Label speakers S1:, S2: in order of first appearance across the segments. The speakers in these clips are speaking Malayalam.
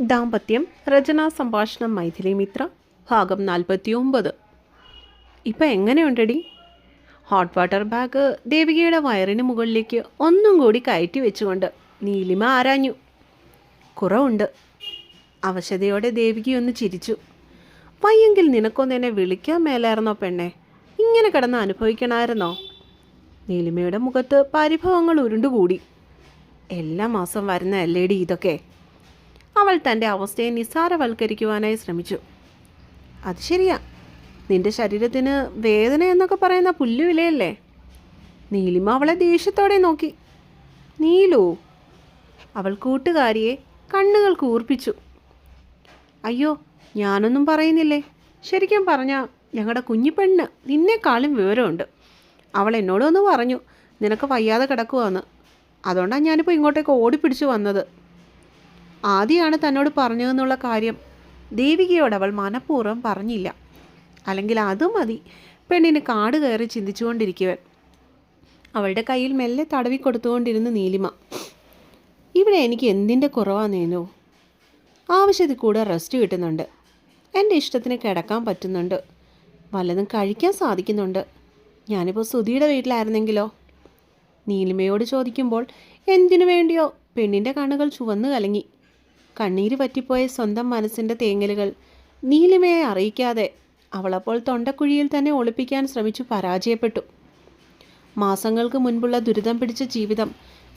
S1: ദാമ്പത്യം രചനാ സംഭാഷണം മൈഥിലി മിത്ര ഭാഗം നാൽപ്പത്തി ഒമ്പത് ഇപ്പം എങ്ങനെയുണ്ടടി? ഹോട്ട് വാട്ടർ ബാഗ് ദേവികയുടെ വയറിന് മുകളിലേക്ക് ഒന്നും കൂടി കയറ്റി വെച്ചുകൊണ്ട് നീലിമ ആരാഞ്ഞു. കുറവുണ്ട്. അവശതയോടെ ദേവികയൊന്ന് ചിരിച്ചു. വയ്യെങ്കിൽ നിനക്കൊന്നെന്നെ വിളിക്കാൻ മേലായിരുന്നോ പെണ്ണെ? ഇങ്ങനെ കിടന്ന് അനുഭവിക്കണമായിരുന്നോ? നീലിമയുടെ മുഖത്ത് പരിഭവങ്ങൾ ഉരുണ്ടുകൂടി. എല്ലാ മാസം വരുന്ന അല്ലേടി ഇതൊക്കെ? അവൾ തന്റെ അവസ്ഥയെ നിസ്സാരവൽക്കരിക്കുവാനായി ശ്രമിച്ചു. അത് ശരിയാ. നിന്റെ ശരീരത്തിന് വേദന എന്നൊക്കെ പറയുന്ന പുല്ലുവിലയല്ലേ നീലിമ അവളെ ദേഷ്യത്തോടെ നോക്കി. നീലു അവൾ കൂട്ടുകാരിയെ കണ്ണുകൾ കൂർപ്പിച്ചു അയ്യോ ഞാനൊന്നും പറയുന്നില്ലേ? ശരിക്കും പറഞ്ഞാൽ ഞങ്ങളുടെ കുഞ്ഞിപ്പെണ്ണ് നിന്നെക്കാളും വിവരമുണ്ട്. അവൾ എന്നോടൊന്ന് പറഞ്ഞു നിനക്ക് വയ്യാതെ കിടക്കുവാന്ന്. അതുകൊണ്ടാണ് ഞാനിപ്പോൾ ഇങ്ങോട്ടേക്ക് ഓടിപ്പിടിച്ചു വന്നത്. ആദ്യമാണ് തന്നോട് പറഞ്ഞതെന്നുള്ള കാര്യം ദേവികയോട് അവൾ മനഃപൂർവം പറഞ്ഞില്ല. അല്ലെങ്കിൽ അതും മതി. പെണ്ണിന് കാട് കയറി ചിന്തിച്ചുകൊണ്ടിരിക്കുവൻ. അവളുടെ കയ്യിൽ മെല്ലെ തടവി കൊടുത്തുകൊണ്ടിരുന്ന് നീലിമ. ഇവിടെ എനിക്ക് എന്തിന്റെ കുറവാന്നേനോ ആവശ്യത്തിൽ കൂടെ റെസ്റ്റ് കിട്ടുന്നുണ്ട്. എന്റെ ഇഷ്ടത്തിന് കിടക്കാൻ പറ്റുന്നുണ്ട്. വല്ലതും കഴിക്കാൻ സാധിക്കുന്നുണ്ട്. ഞാനിപ്പോൾ സുധിയുടെ വീട്ടിലായിരുന്നെങ്കിലോ? നീലിമയോട് ചോദിക്കുമ്പോൾ എന്തിനു വേണ്ടിയോ? പെണ്ണിന്റെ കണ്ണുകൾ ചുവന്നു കലങ്ങി. കണ്ണീര് പറ്റിപ്പോയ സ്വന്തം മനസ്സിന്റെ തേങ്ങലുകൾ. നീലിമയെ അറിയിക്കാതെ അവളപ്പോൾ തൊണ്ടക്കുഴിയിൽ തന്നെ ഒളിപ്പിക്കാൻ ശ്രമിച്ചു പരാജയപ്പെട്ടു. മാസങ്ങൾക്ക് മുൻപുള്ള ദുരിതം പിടിച്ച ജീവിതം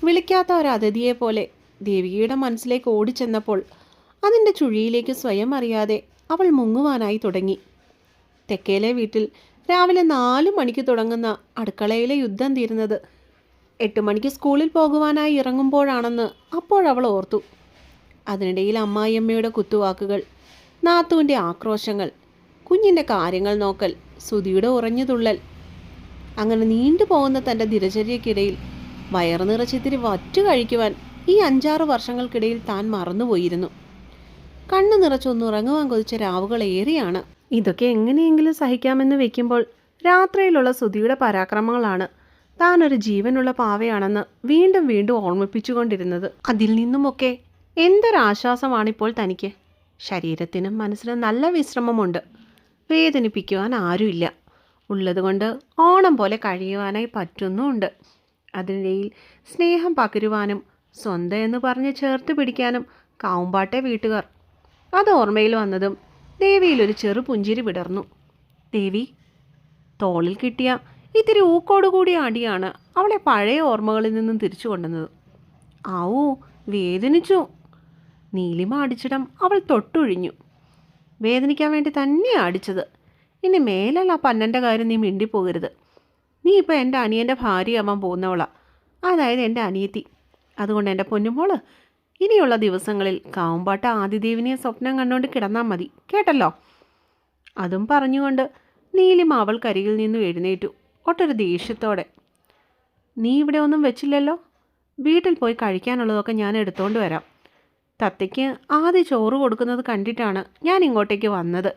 S1: വിളിക്കാത്ത ഒരു അതിഥിയെ പോലെ ദേവികയുടെ മനസ്സിലേക്ക് ഓടിച്ചെന്നപ്പോൾ അതിന്റെ ചുഴിയിലേക്ക് സ്വയം അറിയാതെ അവൾ മുങ്ങുവാനായി തുടങ്ങി. തെക്കേലെ വീട്ടിൽ രാവിലെ നാല് മണിക്ക് തുടങ്ങുന്ന അടുക്കളയിലെ യുദ്ധം തീരുന്നത് എട്ട് മണിക്ക് സ്കൂളിൽ പോകുവാനായി ഇറങ്ങുമ്പോഴാണെന്ന് അപ്പോഴവൾ ഓർത്തു. അതിനിടയിൽ അമ്മായിയമ്മയുടെ കുത്തുവാക്കുകൾ നാത്തുവിന്റെ ആക്രോശങ്ങൾ കുഞ്ഞിന്റെ കാര്യങ്ങൾ നോക്കൽ സുധിയുടെ ഉറഞ്ഞു തുള്ളൽ. അങ്ങനെ നീണ്ടുപോകുന്ന തന്റെ ദിനചര്യക്കിടയിൽ വയറു നിറച്ചിത്തിരി വറ്റു കഴിക്കുവാൻ ഈ അഞ്ചാറ് വർഷങ്ങൾക്കിടയിൽ താൻ മറന്നുപോയിരുന്നു. കണ്ണു നിറച്ചൊന്നുറങ്ങുവാൻ കൊതിച്ച രാവുകൾ ഏറെയാണ്. ഇതൊക്കെ എങ്ങനെയെങ്കിലും സഹിക്കാമെന്ന് വെക്കുമ്പോൾ രാത്രിയിലുള്ള സുധിയുടെ പരാക്രമങ്ങളാണ്. താൻ ഒരു ജീവനുള്ള പാവയാണെന്ന് വീണ്ടും വീണ്ടും ഓർമ്മിപ്പിച്ചുകൊണ്ടിരുന്നത്. അതിൽ നിന്നുമൊക്കെ എന്തൊരാശ്വാസമാണിപ്പോൾ തനിക്ക്. ശരീരത്തിനും മനസ്സിനും നല്ല വിശ്രമമുണ്ട്. വേദനിപ്പിക്കുവാൻ ആരുമില്ല. ഉള്ളതുകൊണ്ട് ഓണം പോലെ കഴിയുവാനായി പറ്റുന്നുമുണ്ട്. അതിനിടയിൽ സ്നേഹം പകരുവാനും സ്വന്തം എന്ന് പറഞ്ഞ് ചേർത്ത് പിടിക്കാനും കാവുമ്പാട്ടെ വീട്ടുകാർ. അത് ഓർമ്മയിൽ വന്നതും ദേവിയിലൊരു ചെറു പുഞ്ചിരി വിടർന്നു. ദേവി തോളിൽ കിട്ടിയ ഇത്തിരി ഊക്കോടുകൂടിയ അടിയാണ് അവളെ പഴയ ഓർമ്മകളിൽ നിന്നും തിരിച്ചു കൊണ്ടുവന്നത്. ആവൂ വേദനിച്ചു. നീലിമ അടിച്ചിടം അവൾ തൊട്ടൊഴിഞ്ഞു. വേദനിക്കാൻ വേണ്ടി തന്നെയാണ് അടിച്ചത്. ഇനി മേലല്ല ആ പന്നന്റെ കാര്യം നീ മിണ്ടിപ്പോകരുത്. നീ ഇപ്പോൾ എന്റെ അനിയന്റെ ഭാര്യയാവാൻ പോകുന്നവളാ. അതായത് എന്റെ അനിയത്തി. അതുകൊണ്ട് എന്റെ പൊന്നുമോൾ ഇനിയുള്ള ദിവസങ്ങളിൽ കാവുമ്പാട്ട ആദിദേവിനെ സ്വപ്നം കണ്ടുകൊണ്ട് കിടന്നാൽ മതി. കേട്ടല്ലോ? അതും പറഞ്ഞുകൊണ്ട് നീലിമ അവൾ കരികിൽ നിന്നും എഴുന്നേറ്റു. ഒട്ടൊരു ദേഷ്യത്തോടെ. നീ ഇവിടെ ഒന്നും വെച്ചില്ലല്ലോ? വീട്ടിൽ പോയി കഴിക്കാനുള്ളതൊക്കെ ഞാൻ എടുത്തുകൊണ്ട് വരാം. തത്തയ്ക്ക് ആദ്യ ചോറ് കൊടുക്കുന്നത് കണ്ടിട്ടാണ് ഞാൻ ഇങ്ങോട്ടേക്ക് വന്നത്.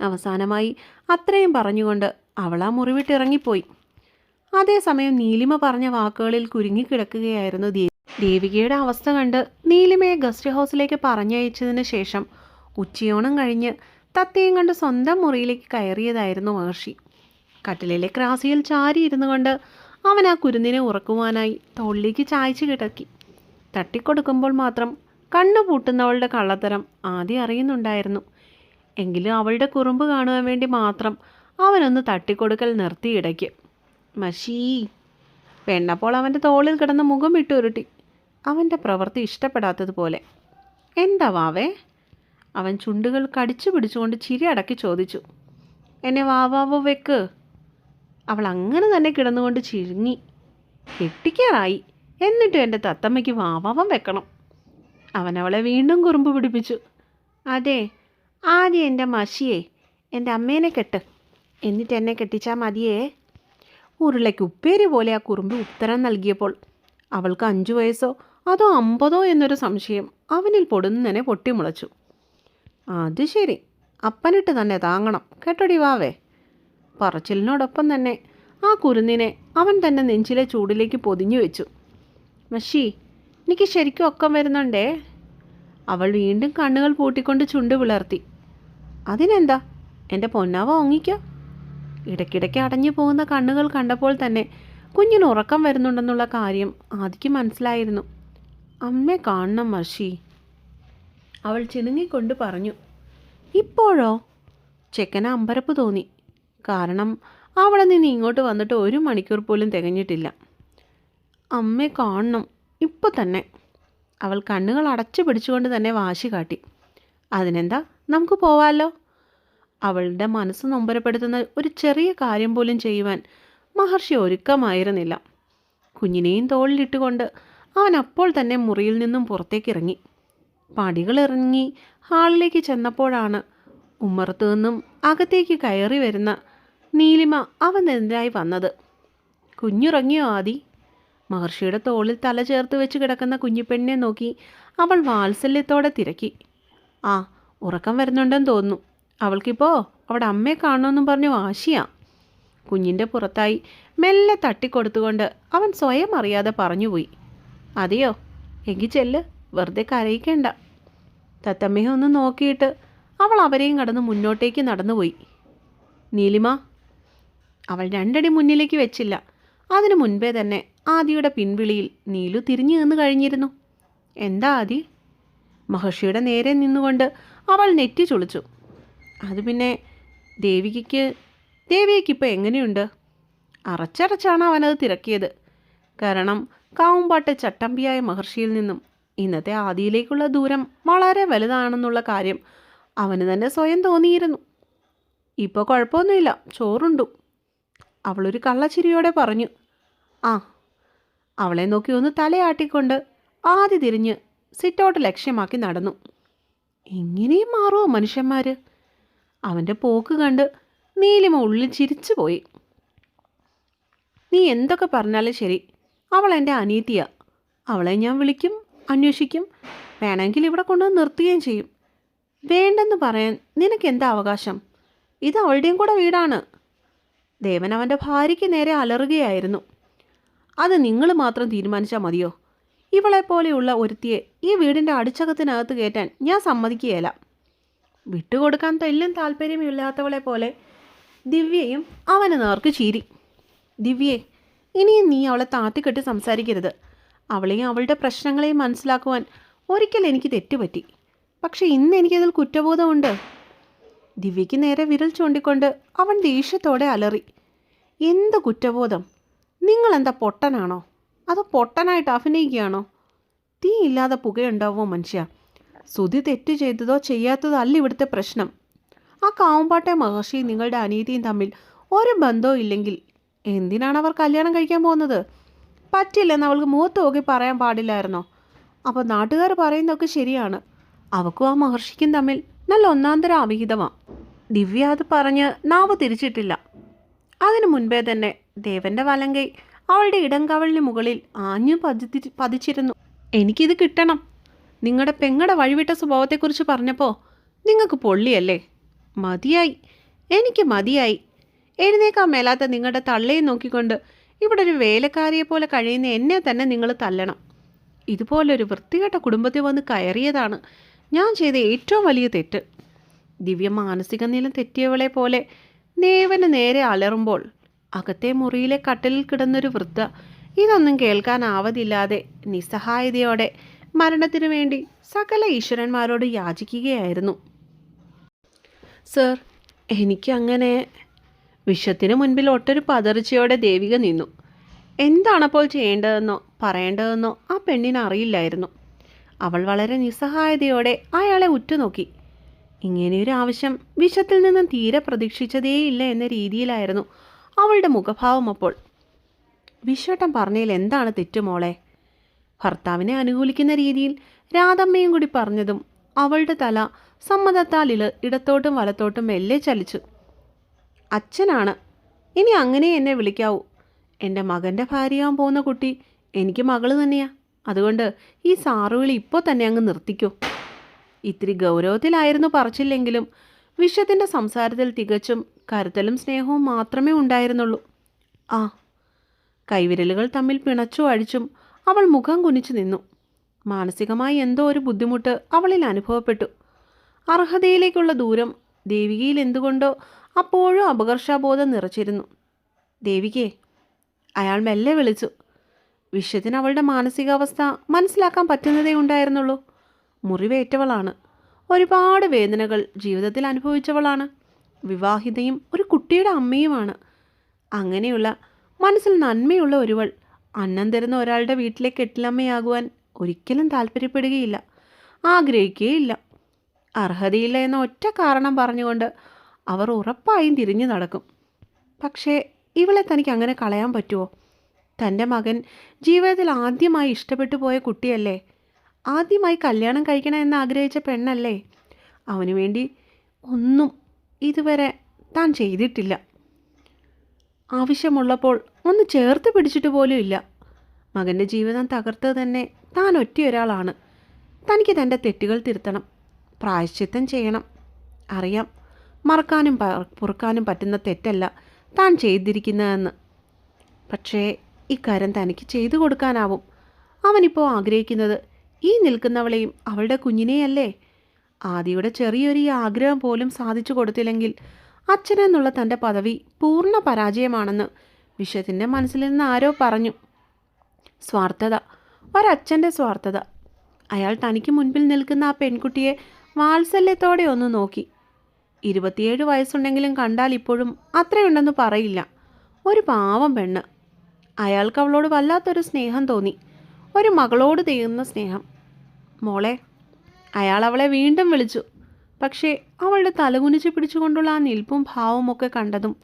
S1: അവസാനമായി അത്രയും പറഞ്ഞുകൊണ്ട് അവൾ ആ മുറിവിട്ടിറങ്ങിപ്പോയി അതേസമയം നീലിമ പറഞ്ഞ വാക്കുകളിൽ കുരുങ്ങിക്കിടക്കുകയായിരുന്നു ദേവി ദേവികയുടെ അവസ്ഥ കണ്ട് നീലിമയെ ഗസ്റ്റ് ഹൗസിലേക്ക് പറഞ്ഞയച്ചതിന് ശേഷം ഉച്ചയോണം കഴിഞ്ഞ് തത്തയും കണ്ട് സ്വന്തം മുറിയിലേക്ക് കയറിയതായിരുന്നു മഹർഷി. കട്ടിലിലെ ക്രാസിയിൽ ചാരി ഇരുന്നു കൊണ്ട് അവൻ ആ കുരുന്നിനെ ഉറക്കുവാനായി തോളിലേക്ക് ചായച്ചു കിടക്കി. തട്ടിക്കൊടുക്കുമ്പോൾ മാത്രം കണ്ണു പൂട്ടുന്നവളുടെ കള്ളത്തരം ആദ്യം അറിയുന്നുണ്ടായിരുന്നു. എങ്കിലും അവളുടെ കുറുമ്പ് കാണുവാൻ വേണ്ടി മാത്രം അവനൊന്ന് തട്ടിക്കൊടുക്കൽ നിർത്തിയിടയ്ക്ക് മഷീ പെണ്ണപ്പോൾ അവന്റെ തോളിൽ കിടന്ന് മുഖം ഇട്ടുരുട്ടി അവന്റെ പ്രവൃത്തി ഇഷ്ടപ്പെടാത്തതുപോലെ. എന്താ വാവേ? അവൻ ചുണ്ടുകൾ കടിച്ചു പിടിച്ചുകൊണ്ട് ചിരി അടക്കി ചോദിച്ചു. എന്നെ വാവാവോ വെക്ക്. അവൾ അങ്ങനെ തന്നെ കിടന്നുകൊണ്ട് ചിരുങ്ങി കെട്ടിക്കാറായി. എന്നിട്ടും എന്റെ തത്തമ്മയ്ക്ക് വാവാവം വെക്കണം. അവനവളെ വീണ്ടും കുറുമ്പ് പിടിപ്പിച്ചു. അതെ ആദ്യം എന്റെ മഷിയെ എന്റെ അമ്മേനെ കെട്ട്. എന്നിട്ട് എന്നെ കെട്ടിച്ചാൽ മതിയേ? ഉരുളയ്ക്ക് ഉപ്പേരി പോലെ ആ കുറുമ്പ് ഉത്തരം നൽകിയപ്പോൾ അവൾക്ക് അഞ്ചു വയസ്സോ അതോ അമ്പതോ എന്നൊരു സംശയം അവനിൽ പൊടുന്നനെ പൊട്ടിമുളച്ചു. അത് ശരി അപ്പനിട്ട് തന്നെ താങ്ങണം. കേട്ടോടി വാവേ? പറച്ചിലിനോടൊപ്പം തന്നെ. ആ കുരുന്നിനെ അവൻ തന്നെ നെഞ്ചിലെ ചൂടിലേക്ക് പൊതിഞ്ഞു വെച്ചു. മഷി എനിക്ക് ശരിക്കും ഒക്കം വരുന്നുണ്ടേ? അവൾ വീണ്ടും കണ്ണുകൾ പൂട്ടിക്കൊണ്ട് ചുണ്ട് വിളർത്തി അതിനെന്താ? എന്റെ പൊന്നാവ ഒങ്ങിക്കോ ഇടയ്ക്കിടയ്ക്ക് അടഞ്ഞു പോകുന്ന കണ്ണുകൾ കണ്ടപ്പോൾ തന്നെ കുഞ്ഞിന് ഉറക്കം വരുന്നുണ്ടെന്നുള്ള കാര്യം ആദിക്ക് മനസ്സിലായിരുന്നു. അമ്മേ കാണണം മർഷി അവൾ ചിണുങ്ങിക്കൊണ്ട് പറഞ്ഞു ഇപ്പോഴോ? ചെക്കന് അമ്പരപ്പ് തോന്നി. കാരണം അവളെ നിന്ന് ഇങ്ങോട്ട് വന്നിട്ട് ഒരു മണിക്കൂർ പോലും തികഞ്ഞിട്ടില്ല. അമ്മയെ കാണണം. ഇപ്പോൾ തന്നെ. അവൾ കണ്ണുകൾ അടച്ചു പിടിച്ചുകൊണ്ട് തന്നെ വാശി കാട്ടി. അതിനെന്താ? നമുക്ക് പോവാലോ? അവളുടെ മനസ്സ് നൊമ്പരപ്പെടുത്തുന്ന ഒരു ചെറിയ കാര്യം പോലും ചെയ്യുവാൻ മഹർഷി ഒരുക്കമായിരുന്നില്ല. കുഞ്ഞിനെയും തോളിലിട്ടുകൊണ്ട് അവൻ അപ്പോൾ തന്നെ മുറിയിൽ നിന്നും പുറത്തേക്ക് ഇറങ്ങി. പടികളിറങ്ങി ഹാളിലേക്ക് ചെന്നപ്പോഴാണ് ഉമ്മറത്തു നിന്നും അകത്തേക്ക് കയറി വരുന്ന നീലിമ അവനെതിരായി വന്നത്? കുഞ്ഞുറങ്ങിയോ ആദി? മഹർഷിയുടെ തോളിൽ തല ചേർത്ത് വെച്ച് കിടക്കുന്ന കുഞ്ഞിപ്പെണ്ണിനെ നോക്കി അവൾ വാത്സല്യത്തോടെ തിരക്കി. ആ ഉറക്കം വരുന്നുണ്ടെന്ന് തോന്നുന്നു. അവൾക്കിപ്പോൾ അവിടെ അമ്മയെ കാണണമെന്നും പറഞ്ഞു വാശിയാ. കുഞ്ഞിന്റെ പുറത്തായി മെല്ലെ തട്ടിക്കൊടുത്തുകൊണ്ട് അവൻ സ്വയം അറിയാതെ പറഞ്ഞുപോയി. അതെയോ? എങ്കിൽ ചെല്ല്. വെറുതെ കരയിക്കേണ്ട. തത്തമ്മയെ ഒന്ന് നോക്കിയിട്ട് അവൾ അവരെയും കടന്ന് മുന്നോട്ടേക്ക് നടന്നുപോയി. നീലിമ അവൾ രണ്ടടി മുന്നിലേക്ക് വെച്ചില്ല. അതിനു മുൻപേ തന്നെ ആദിയുടെ പിൻവിളിയിൽ നീലു തിരിഞ്ഞു നിന്ന് കഴിഞ്ഞിരുന്നു. എന്താ ആദി? മഹർഷിയുടെ നേരെ നിന്നുകൊണ്ട് അവൾ നെറ്റി ചുളിച്ചു. അത് പിന്നെ ദേവികയ്ക്ക് ദേവികയ്ക്കിപ്പോൾ എങ്ങനെയുണ്ട്? അറച്ചറച്ചാണ് അവനത് തിരക്കിയത്. കാരണം കാവുമ്പാട്ടെ ചട്ടമ്പിയായ മഹർഷിയിൽ നിന്നും ഇന്നത്തെ ആദിയിലേക്കുള്ള ദൂരം വളരെ വലുതാണെന്നുള്ള കാര്യം അവന് തന്നെ സ്വയം തോന്നിയിരുന്നു. ഇപ്പോൾ കുഴപ്പമൊന്നുമില്ല ചോറുണ്ടു. അവളൊരു കള്ളച്ചിരിയോടെ പറഞ്ഞു. ആ അവളെ നോക്കി ഒന്ന് തലയാട്ടിക്കൊണ്ട് ആദ്യ തിരിഞ്ഞ് സിറ്റൗട്ട് ലക്ഷ്യമാക്കി നടന്നു. എങ്ങനെയും മാറുമോ മനുഷ്യന്മാർ അവന്റെ പോക്ക് കണ്ട് നീലിമ ഉള്ളിൽ ചിരിച്ചു പോയി. നീ എന്തൊക്കെ പറഞ്ഞാലും ശരി അവൾ എന്റെ അനീതിയാ. അവളെ ഞാൻ വിളിക്കും അന്വേഷിക്കും വേണമെങ്കിൽ ഇവിടെ കൊണ്ടുവന്ന് നിർത്തുകയും ചെയ്യും. വേണ്ടെന്ന് പറയാൻ നിനക്ക് എന്താ അവകാശം? ഇത് അവളുടെയും കൂടെ വീടാണ്. ദേവൻ അവന്റെ ഭാര്യയ്ക്ക് നേരെ അലറുകയായിരുന്നു. അത് നിങ്ങൾ മാത്രം തീരുമാനിച്ചാൽ മതിയോ? ഇവളെപ്പോലെയുള്ള ഒരുത്തിയെ ഈ വീടിന്റെ അടിച്ചകത്തിനകത്ത് കയറ്റാൻ ഞാൻ സമ്മതിക്കുകയില്ല. വിട്ടുകൊടുക്കാൻ തെല്ലും താല്പര്യമില്ലാത്തവളെ പോലെ ദിവ്യയും അവന് നേർക്ക് ചീരി. ദിവ്യേ ഇനിയും നീ അവളെ താത്തിക്കെട്ടി സംസാരിക്കരുത്. അവളെയും അവളുടെ പ്രശ്നങ്ങളെയും മനസ്സിലാക്കുവാൻ ഒരിക്കൽ എനിക്ക് തെറ്റുപറ്റി. പക്ഷെ ഇന്ന് എനിക്കതിൽ കുറ്റബോധമുണ്ട്. ദിവ്യയ്ക്ക് നേരെ വിരൽ ചൂണ്ടിക്കൊണ്ട് അവൻ ദേഷ്യത്തോടെ അലറി. എന്ത് കുറ്റബോധം? നിങ്ങളെന്താ പൊട്ടനാണോ? അതോ പൊട്ടനായിട്ട് അഭിനയിക്കുകയാണോ? തീ ഇല്ലാതെ പുകയുണ്ടാവുമോ മനുഷ്യ? സുതി തെറ്റ് ചെയ്തതോ ചെയ്യാത്തതോ അല്ല ഇവിടുത്തെ പ്രശ്നം. ആ കാവുമ്പാട്ടെ മഹർഷി നിങ്ങളുടെ അനീതിയും തമ്മിൽ ഒരു ബന്ധവും ഇല്ലെങ്കിൽ എന്തിനാണ് അവർ കല്യാണം കഴിക്കാൻ പോകുന്നത്? പറ്റില്ലെന്ന് അവൾക്ക് മുഖത്ത് നോക്കി പറയാൻ പാടില്ലായിരുന്നോ? അപ്പോൾ നാട്ടുകാർ പറയുന്നതൊക്കെ ശരിയാണ്. അവക്കും ആ മഹർഷിക്കും തമ്മിൽ നല്ല ഒന്നാന്തര അവിഹിതമാണ് ദിവ്യ അത് പറഞ്ഞ് നാവ് തിരിച്ചിട്ടില്ല. അതിനു മുൻപേ തന്നെ ദേവന്റെ വലങ്കൈ അവളുടെ ഇടംകവളിന് മുകളിൽ ആഞ്ഞു പതി പതിച്ചിരുന്നു. എനിക്കിത് കിട്ടണം. നിങ്ങളുടെ പെങ്ങടെ വഴിവിട്ട സ്വഭാവത്തെക്കുറിച്ച് പറഞ്ഞപ്പോൾ നിങ്ങൾക്ക് പൊള്ളിയല്ലേ? മതിയായി. എനിക്ക് മതിയായി. എഴുന്നേക്കാൻ മേലാത്ത നിങ്ങളുടെ തള്ളയെ നോക്കിക്കൊണ്ട് ഇവിടെ ഒരു വേലക്കാരിയെ പോലെ കഴിയുന്ന എന്നെ തന്നെ നിങ്ങൾ തല്ലണം. ഇതുപോലൊരു വൃത്തികെട്ട കുടുംബത്തിൽ വന്ന് കയറിയതാണ് ഞാൻ ചെയ്ത ഏറ്റവും വലിയ തെറ്റ്. ദിവ്യ മാനസിക നില തെറ്റിയവളെ പോലെ ദേവന് നേരെ അലറുമ്പോൾ അകത്തെ മുറിയിലെ കട്ടിലിൽ കിടന്നൊരു വൃദ്ധ. ഇതൊന്നും കേൾക്കാനാവതില്ലാതെ നിസ്സഹായതയോടെ മരണത്തിനു വേണ്ടി സകല ഈശ്വരന്മാരോട് യാചിക്കുകയായിരുന്നു. സർ എനിക്കങ്ങനെ വിശ്വത്തിന് മുൻപിൽ ഒട്ടൊരു പതർച്ചയോടെ ദേവിക നിന്നു. എന്താണപ്പോൾ ചെയ്യേണ്ടതെന്നോ പറയേണ്ടതെന്നോ ആ പെണ്ണിന് അറിയില്ലായിരുന്നു. അവൾ വളരെ നിസ്സഹായതയോടെ അയാളെ ഉറ്റുനോക്കി. ഇങ്ങനെയൊരു ആവശ്യം വിഷത്തിൽ നിന്നും തീരെ പ്രതീക്ഷിച്ചതേയില്ല എന്ന രീതിയിലായിരുന്നു അവളുടെ മുഖഭാവം അപ്പോൾ. വിശ്വട്ടൻ പറഞ്ഞതിൽ എന്താണ് തെറ്റുമോളെ ഭർത്താവിനെ അനുകൂലിക്കുന്ന രീതിയിൽ രാധമ്മയും കൂടി പറഞ്ഞതും അവളുടെ തല സമ്മതത്താൽ ഇള ഇടത്തോട്ടും വലത്തോട്ടും മെല്ലെ ചലിച്ചു. അച്ഛനാണ്. ഇനി അങ്ങനെ എന്നെ വിളിക്കാവൂ. എന്റെ മകന്റെ ഭാര്യയാവാൻ പോകുന്ന കുട്ടി എനിക്ക് മകൾ തന്നെയാ. അതുകൊണ്ട് ഈ സാറുവിളി ഇപ്പോൾ തന്നെ അങ്ങ് നിർത്തിക്കൂ. ഇത്തിരി ഗൗരവത്തിലായിരുന്നു പറച്ചില്ലെങ്കിലും വിശ്വത്തിന്റെ സംസാരത്തിൽ തികച്ചും കരുതലും സ്നേഹവും മാത്രമേ ഉണ്ടായിരുന്നുള്ളൂ. ആ കൈവിരലുകൾ തമ്മിൽ പിണച്ചു അഴിച്ചും അവൾ മുഖം കുനിച്ചു നിന്നു. മാനസികമായി എന്തോ ഒരു ബുദ്ധിമുട്ട് അവളിൽ അനുഭവപ്പെട്ടു. അർഹതയിലേക്കുള്ള ദൂരം ദേവികയിൽ എന്തുകൊണ്ടോ അപ്പോഴും അപകർഷാബോധം നിറച്ചിരുന്നു. ദേവികയെ അയാൾ മെല്ലെ വിളിച്ചു. വിശ്വത്തിന് അവളുടെ മാനസികാവസ്ഥ മനസ്സിലാക്കാൻ പറ്റുന്നതേ ഉണ്ടായിരുന്നുള്ളൂ. മുറിവേറ്റവളാണ്. ഒരുപാട് വേദനകൾ ജീവിതത്തിൽ അനുഭവിച്ചവളാണ്. വിവാഹിതയും ഒരു കുട്ടിയുടെ അമ്മയുമാണ്. അങ്ങനെയുള്ള മനസ്സിൽ നന്മയുള്ള ഒരുവൾ അന്നം തരുന്ന ഒരാളുടെ വീട്ടിലെ കെട്ടിലമ്മയാകുവാൻ ഒരിക്കലും താല്പര്യപ്പെടുകയില്ല. ആഗ്രഹിക്കുകയില്ല. അർഹതയില്ല എന്ന ഒറ്റ കാരണം പറഞ്ഞുകൊണ്ട് അവർ ഉറപ്പായും തിരിഞ്ഞു നടക്കും. പക്ഷേ ഇവളെ തനിക്ക് അങ്ങനെ കളയാൻ പറ്റുമോ? തന്റെ മകൻ ജീവിതത്തിൽ ആദ്യമായി ഇഷ്ടപ്പെട്ടു പോയ കുട്ടിയല്ലേ? ആദ്യമായി കല്യാണം കഴിക്കണമെന്ന് ആഗ്രഹിച്ച പെണ്ണല്ലേ? അവനു വേണ്ടി ഒന്നും ഇതുവരെ താൻ ചെയ്തിട്ടില്ല. ആവശ്യമുള്ളപ്പോൾ ഒന്ന് ചേർത്ത് പിടിച്ചിട്ട് പോലും ഇല്ല. മകന്റെ ജീവിതം തകർത്തത് തന്നെ താൻ ഒറ്റയൊരാളാണ്. തനിക്ക് തന്റെ തെറ്റുകൾ തിരുത്തണം പ്രായശ്ചിത്തം ചെയ്യണം. അറിയാം മറക്കാനും പൊറുക്കാനും പറ്റുന്ന തെറ്റല്ല താൻ ചെയ്തിരിക്കുന്നതെന്ന്. പക്ഷേ ഇക്കാര്യം തനിക്ക് ചെയ്തു കൊടുക്കാനാവും. അവനിപ്പോൾ ആഗ്രഹിക്കുന്നത് ഈ നിൽക്കുന്നവളെയും അവളുടെ കുഞ്ഞിനെയല്ലേ? ആദിയുടെ ചെറിയൊരു ആഗ്രഹം പോലും സാധിച്ചു കൊടുത്തില്ലെങ്കിൽ അച്ഛനെന്നുള്ള തന്റെ പദവി പൂർണ പരാജയമാണെന്ന് വിശ്വത്തിന്റെ മനസ്സിൽ നിന്ന് ആരോ പറഞ്ഞു. സ്വാർത്ഥത ഒരച്ഛന്റെ സ്വാർത്ഥത. അയാൾ തനിക്ക് മുൻപിൽ നിൽക്കുന്ന ആ പെൺകുട്ടിയെ വാത്സല്യത്തോടെ ഒന്ന് നോക്കി. ഇരുപത്തിയേഴ് വയസ്സുണ്ടെങ്കിലും കണ്ടാൽ ഇപ്പോഴും അത്രയുണ്ടെന്ന് പറയില്ല. ഒരു പാവം പെണ്ണ്. അയാൾക്ക് അവളോട് വല്ലാത്തൊരു സ്നേഹം തോന്നി. ഒരു മകളോട് തീരുന്ന സ്നേഹം. മോളെ അയാൾ അവളെ വീണ്ടും വിളിച്ചു. പക്ഷേ അവളുടെ തലകുനിച്ച് പിടിച്ചുകൊണ്ടുള്ള ആ നിൽപ്പും ഭാവവും ഒക്കെ കണ്ടതും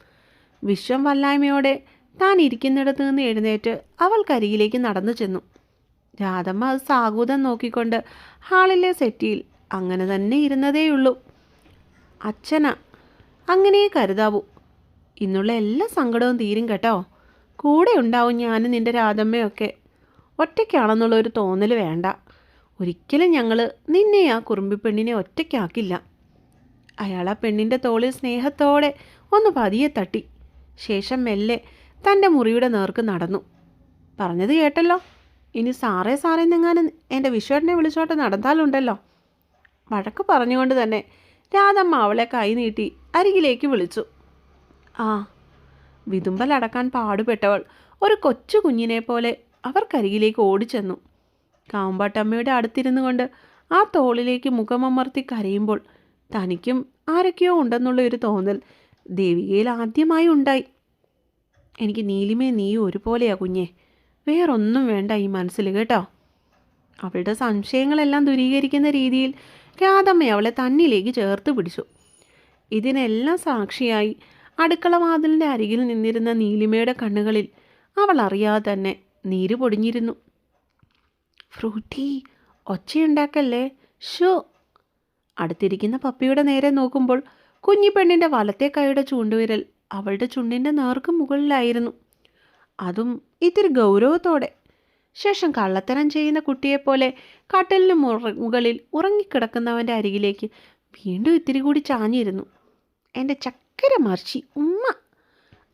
S1: വിശ്വം വല്ലായ്മയോടെ താൻ ഇരിക്കുന്നിടത്ത് നിന്ന് എഴുന്നേറ്റ് അവൾ കരികിലേക്ക് നടന്നു ചെന്നു. രാധമ്മ അത് സാഗൂതം നോക്കിക്കൊണ്ട് ഹാളിലെ സെറ്റിയിൽ അങ്ങനെ തന്നെ ഇരുന്നതേയുള്ളൂ. അച്ഛന അങ്ങനെ കരുതാവൂ. ഇന്നുള്ള എല്ലാ സങ്കടവും തീരും കേട്ടോ. കൂടെ ഉണ്ടാവും ഞാനും നിന്റെ രാധമ്മയൊക്കെ. ഒറ്റയ്ക്കാണെന്നുള്ള ഒരു തോന്നൽ വേണ്ട. ഒരിക്കലും ഞങ്ങൾ നിന്നെ ആ കുറുമ്പിപ്പെണ്ണിനെ ഒറ്റയ്ക്കാക്കില്ല. അയാൾ ആ പെണ്ണിന്റെ തോളിൽ സ്നേഹത്തോടെ ഒന്ന് പതിയെ തട്ടി. ശേഷം മെല്ലെ തന്റെ മുറിയുടെ നേർക്ക് നടന്നു. പറഞ്ഞത് കേട്ടല്ലോ? ഇനി സാറേ സാറേ നിങ്ങാനും എന്റെ വിശ്വട്ടിനെ വിളിച്ചോട്ട് നടന്നാലുണ്ടല്ലോ? വഴക്ക് പറഞ്ഞുകൊണ്ട് തന്നെ രാധമ്മ അവളെ കൈ നീട്ടി അരികിലേക്ക് വിളിച്ചു. ആ വിതുമ്പലടക്കാൻ പാടുപെട്ടവൾ ഒരു കൊച്ചു കുഞ്ഞിനെ പോലെ അവർക്കരികിലേക്ക് ഓടിച്ചെന്നു. കാമ്പാട്ടമ്മയുടെ അടുത്തിരുന്നു കൊണ്ട് ആ തോളിലേക്ക് മുഖമമർത്തി കരയുമ്പോൾ തനിക്കും ആരൊക്കെയോ ഉണ്ടെന്നുള്ള ഒരു തോന്നൽ ദേവികയിൽ ആദ്യമായി ഉണ്ടായി. എനിക്ക് നീലിമേ നീയും ഒരുപോലെയാ കുഞ്ഞെ. വേറൊന്നും വേണ്ട ഈ മനസ്സിൽ കേട്ടോ. അവളുടെ സംശയങ്ങളെല്ലാം ദുരീകരിക്കുന്ന രീതിയിൽ രാധമ്മ അവളെ തന്നിലേക്ക് ചേർത്ത് പിടിച്ചു. ഇതിനെല്ലാം സാക്ഷിയായി അടുക്കള വാതിലിന്റെ അരികിൽ നിന്നിരുന്ന നീലിമയുടെ കണ്ണുകളിൽ അവൾ അറിയാതെ തന്നെ നീര് പൊടിഞ്ഞിരുന്നു. ഫ്രൂട്ടി ഒച്ചയുണ്ടാക്കല്ലേ? ഷോ അടുത്തിരിക്കുന്ന പപ്പിയുടെ നേരെ നോക്കുമ്പോൾ കുഞ്ഞിപ്പെണ്ണിന്റെ വലത്തെ കൈയുടെ ചൂണ്ടുവിരൽ അവളുടെ ചുണ്ടിന്റെ നേർക്ക് മുകളിലായിരുന്നു. അതും ഇത്തിരി ഗൗരവത്തോടെ. ശേഷം കള്ളത്തരം ചെയ്യുന്ന കുട്ടിയെപ്പോലെ കട്ടലിന് മുകളിൽ ഉറങ്ങിക്കിടക്കുന്നവന്റെ അരികിലേക്ക് വീണ്ടും ഇത്തിരി കൂടി ചാഞ്ഞിരുന്നു. എന്റെ ചക്കര മർച്ചി ഉമ്മ!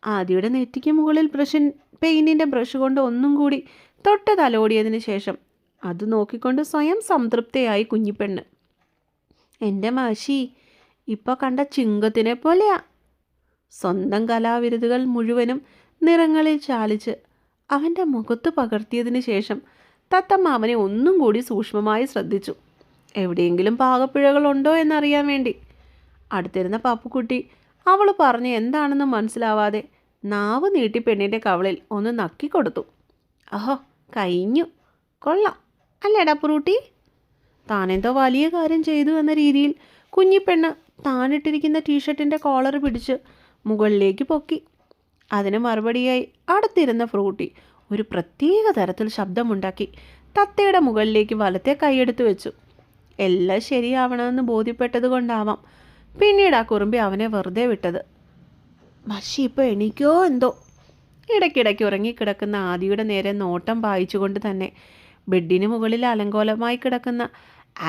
S1: ആദിയുടെ നെറ്റിക്ക് മുകളിൽ ബ്രഷിൻ പെയിന്റിന്റെ ബ്രഷ് കൊണ്ട് ഒന്നും കൂടി തൊട്ട് തലോടിയതിന് ശേഷം അത് നോക്കിക്കൊണ്ട് സ്വയം സംതൃപ്തയായി കുഞ്ഞിപ്പെണ്ണ്. എന്റെ മാഷി ഇപ്പോൾ കണ്ട ചിങ്കത്തിനെ പോലെയാ. സ്വന്തം കലാവിരുതുകൾ മുഴുവനും നിറങ്ങളിൽ ചാലിച്ച് അവന്റെ മുഖത്ത് പകർത്തിയതിന് ശേഷം തത്തമ്മ അവനെ ഒന്നും കൂടി സൂക്ഷ്മമായി ശ്രദ്ധിച്ചു. എവിടെയെങ്കിലും പാകപ്പിഴകളുണ്ടോ എന്നറിയാൻ വേണ്ടി? അടുത്തിരുന്ന പാപ്പുക്കുട്ടി അവൾ പറഞ്ഞ് എന്താണെന്ന് മനസ്സിലാവാതെ നാവ് നീട്ടി പെണ്ണിന്റെ കവളിൽ ഒന്ന് നക്കിക്കൊടുത്തു അഹോ കഴിഞ്ഞു. കൊള്ളാം. അല്ലേടാ പുറൂട്ടി താനെന്തോ വലിയ കാര്യം ചെയ്തു എന്ന രീതിയിൽ കുഞ്ഞിപ്പെണ്ണ് താനിട്ടിരിക്കുന്ന ടീഷർട്ടിന്റെ കോളർ പിടിച്ച് മുകളിലേക്ക് പൊക്കി. അതിന് മറുപടിയായി അടുത്തിരുന്ന ഫ്രൂട്ടി ഒരു പ്രത്യേക തരത്തിൽ ശബ്ദമുണ്ടാക്കി തത്തയുടെ മുകളിലേക്ക് വലത്തെ കൈയെടുത്ത് വെച്ചു. എല്ലാം ശരിയാവണമെന്ന് ബോധ്യപ്പെട്ടത് കൊണ്ടാവാം പിന്നീട് ആ കുറുമ്പി അവനെ വെറുതെ വിട്ടത്. മഷി ഇപ്പോൾ എണീക്കോ എന്തോ? ഇടയ്ക്കിടയ്ക്ക് ഉറങ്ങിക്കിടക്കുന്ന ആദിയുടെ നേരെ നോട്ടം പായിച്ചുകൊണ്ട് തന്നെ ബെഡിന് മുകളിൽ അലങ്കോലമായി കിടക്കുന്ന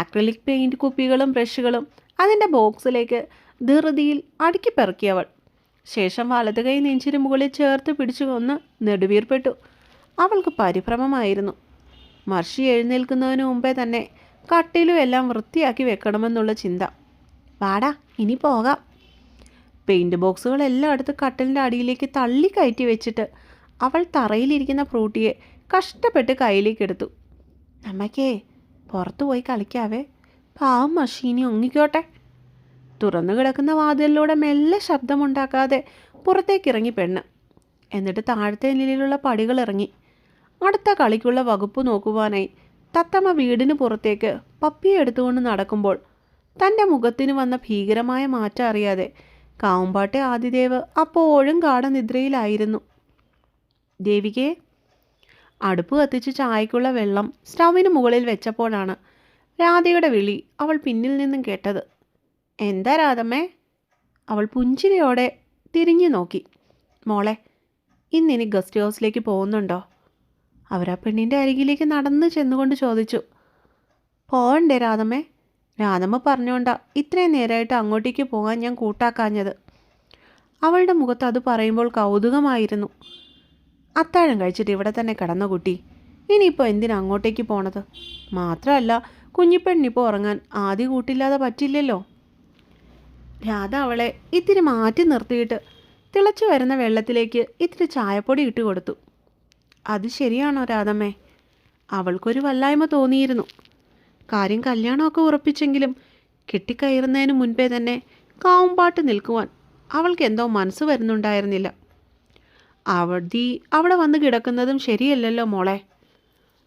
S1: ആക്രിലിക് പെയിന്റ് കുപ്പികളും ബ്രഷുകളും അതിന്റെ ബോക്സിലേക്ക് ധൃതിയിൽ അടുക്കിപ്പെറുക്കിയവൾ ശേഷം വലത് കൈ നെഞ്ചിന് മുകളിൽ ചേർത്ത് പിടിച്ചു കൊന്ന് നെടുവീർപ്പെട്ടു. അവൾക്ക് പരിഭ്രമമായിരുന്നു. മർഷി എഴുന്നേൽക്കുന്നതിന് മുമ്പേ തന്നെ കട്ടിലും എല്ലാം വൃത്തിയാക്കി വെക്കണമെന്നുള്ള ചിന്ത. വാടാ ഇനി പോകാം. പെയിന്റ് ബോക്സുകളെല്ലാം എടുത്ത് കട്ടലിന്റെ അടിയിലേക്ക് തള്ളി കയറ്റി വെച്ചിട്ട് അവൾ തറയിലിരിക്കുന്ന ഫ്രൂട്ടിയെ കഷ്ടപ്പെട്ട് കയ്യിലേക്ക് എടുത്തു. അമ്മയ്ക്കേ പുറത്തു പോയി കളിക്കാവേ. പാവം മഷീനി ഒങ്ങിക്കോട്ടെ തുറന്നു കിടക്കുന്ന വാതിലിലൂടെ മെല്ലെ ശബ്ദമുണ്ടാക്കാതെ പുറത്തേക്കിറങ്ങി പെണ്ണ്. എന്നിട്ട് താഴത്തെ നിലയിലുള്ള പടികൾ ഇറങ്ങി. അടുത്ത കളിക്കുള്ള വകുപ്പ് നോക്കുവാനായി തത്തമ്മ വീടിന് പുറത്തേക്ക് പപ്പിയെ എടുത്തുകൊണ്ട് നടക്കുമ്പോൾ തന്റെ മുഖത്തിന് വന്ന ഭീകരമായ മാറ്റം അറിയാതെ കാവുമ്പാട്ടെ ആദിദേവ് അപ്പോഴും ഗാഠനിദ്രയിലായിരുന്നു. ദേവികയെ അടുപ്പ് കത്തിച്ച് ചായക്കുള്ള വെള്ളം സ്റ്റൗവിന് മുകളിൽ വെച്ചപ്പോഴാണ് രാധയുടെ വിളി അവൾ പിന്നിൽ നിന്നും കേട്ടത്. എന്താ രാധമ്മേ? അവൾ പുഞ്ചിരിയോടെ തിരിഞ്ഞു നോക്കി. മോളെ ഇന്നിനി ഗസ്റ്റ് ഹൗസിലേക്ക് പോകുന്നുണ്ടോ? അവരാ പെണ്ണിന്റെ അരികിലേക്ക് നടന്ന് ചെന്നുകൊണ്ട് ചോദിച്ചു. പോകണ്ടേ രാധമ്മേ? രാധമ്മ പറഞ്ഞോണ്ടാ ഇത്രയും നേരമായിട്ട് അങ്ങോട്ടേക്ക് പോകാൻ ഞാൻ കൂട്ടാക്കാഞ്ഞത്. അവളുടെ മുഖത്ത് അത് പറയുമ്പോൾ കൗതുകമായിരുന്നു. അത്താഴം കഴിച്ചിട്ട് ഇവിടെ തന്നെ കിടന്ന കുട്ടി ഇനിയിപ്പോൾ എന്തിനാ അങ്ങോട്ടേക്ക് പോണത്? മാത്രമല്ല കുഞ്ഞിപ്പെണ്ണിപ്പോൾ ഉറങ്ങാൻ ആദ്യ കൂട്ടില്ലാതെ പറ്റില്ലല്ലോ. രാധ അവളെ ഇത്തിരി മാറ്റി നിർത്തിയിട്ട് തിളച്ചു വരുന്ന വെള്ളത്തിലേക്ക് ഇത്തിരി ചായപ്പൊടി ഇട്ട് കൊടുത്തു. അത് ശരിയാണോ രാധമ്മേ? അവൾക്കൊരു വല്ലായ്മ തോന്നിയിരുന്നു. കാര്യം കല്യാണമൊക്കെ ഉറപ്പിച്ചെങ്കിലും കെട്ടിക്കയറുന്നതിന് മുൻപേ തന്നെ കാവുമ്പാട്ട് നിൽക്കുവാൻ അവൾക്ക് എന്തോ മനസ്സ് വരുന്നുണ്ടായിരുന്നില്ല. അവധി അവിടെ വന്ന് കിടക്കുന്നതും ശരിയല്ലല്ലോ മോളെ.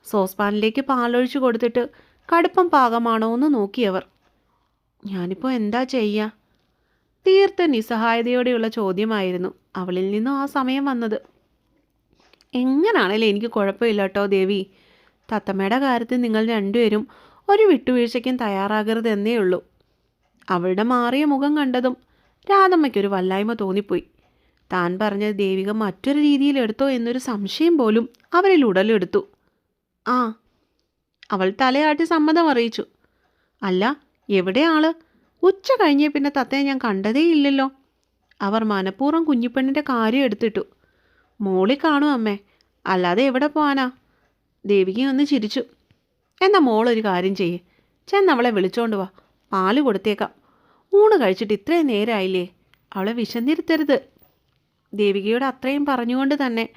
S1: സോസ്പാനിലേക്ക് പാലൊഴിച്ചു കൊടുത്തിട്ട് കടുപ്പം പാകമാണോ എന്ന് നോക്കിയവർ. ഞാനിപ്പോൾ എന്താ ചെയ്യുക തീർത്ത നിസ്സഹായതയോടെയുള്ള ചോദ്യമായിരുന്നു അവളിൽ നിന്നും ആ സമയം വന്നത്. എങ്ങനാണേലും എനിക്ക് കുഴപ്പമില്ല കേട്ടോ ദേവി. തത്തമ്മയുടെ കാര്യത്തിൽ നിങ്ങൾ രണ്ടുപേരും ഒരു വിട്ടുവീഴ്ചയ്ക്കും തയ്യാറാകരുതെന്നേ ഉള്ളൂ. അവളുടെ മാറിയ മുഖം കണ്ടതും രാധമ്മയ്ക്കൊരു വല്ലായ്മ തോന്നിപ്പോയി. താൻ പറഞ്ഞത് ദേവിക മറ്റൊരു രീതിയിൽ എടുത്തോ എന്നൊരു സംശയം പോലും അവരിൽ ഉടലെടുത്തു. ആ അവൾ തലയാട്ടി സമ്മതം അറിയിച്ചു. അല്ല എവിടെ ആൾ? ഉച്ച കഴിഞ്ഞേ പിന്നെ തത്തയെ ഞാൻ കണ്ടതേ ഇല്ലല്ലോ. അവർ മനഃപൂർവം കുഞ്ഞിപ്പെണ്ണിന്റെ കാര്യം എടുത്തിട്ടു. മോളി കാണും അമ്മേ അല്ലാതെ എവിടെ പോവാനാ? ദേവികയൊന്ന് ചിരിച്ചു. എന്നാ മോളൊരു കാര്യം ചെയ്യേ. ചെന്ന് അവളെ വിളിച്ചോണ്ട് വാ. പാൽ കൊടുത്തേക്കാം. ഊണ് കഴിച്ചിട്ട് ഇത്രയും നേരമായില്ലേ അവളെ വിശന്നിരുത്തരുത്. ദേവികയോട് അത്രയും പറഞ്ഞുകൊണ്ട് തന്നെ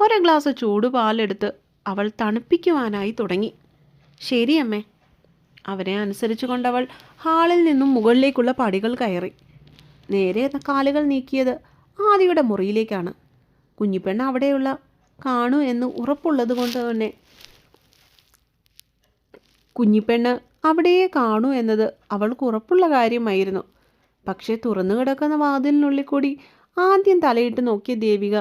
S1: ഒരു ഗ്ലാസ് ചൂട് പാലെടുത്ത് അവൾ തണുപ്പിക്കുവാനായി തുടങ്ങി. ശരിയമ്മേ. അവരെ അനുസരിച്ചു കൊണ്ടവൾ ഹാളിൽ നിന്നും മുകളിലേക്കുള്ള പടികൾ കയറി. നേരെ കാലുകൾ നീക്കിയത് ആദിയുടെ മുറിയിലേക്കാണ്. കുഞ്ഞിപ്പെണ്ണ അവിടെയുള്ള കാണൂ എന്ന് ഉറപ്പുള്ളത് കൊണ്ട് തന്നെ കുഞ്ഞിപ്പെണ്ണ് അവിടെയേ കാണൂ എന്നത് അവൾക്ക് ഉറപ്പുള്ള കാര്യമായിരുന്നു. പക്ഷേ തുറന്നു കിടക്കുന്ന വാതിലിനുള്ളിൽ കൂടി ആദ്യം തലയിട്ട് നോക്കിയ ദേവിക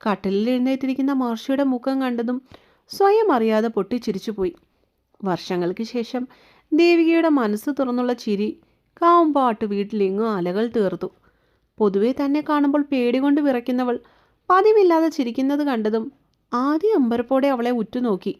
S1: കട്ടിലിൽ എഴുന്നേറ്റിരിക്കുന്ന മഹർഷിയുടെ മുഖം കണ്ടതും സ്വയം അറിയാതെ പൊട്ടിച്ചിരിച്ചുപോയി വർഷങ്ങൾക്ക് ശേഷം ദേവികയുടെ മനസ്സ് തുറന്നുള്ള ചിരി കാവുമ്പാട്ട് വീട്ടിലെങ്ങും അലകൾ തീർത്തു. പൊതുവെ തന്നെ കാണുമ്പോൾ പേടി കൊണ്ട് വിറയ്ക്കുന്നവൾ പതിവില്ലാതെ ചിരിക്കുന്നത് കണ്ടതും ആദ്യ അമ്പരപ്പോടെ അവളെ ഉറ്റുനോക്കി.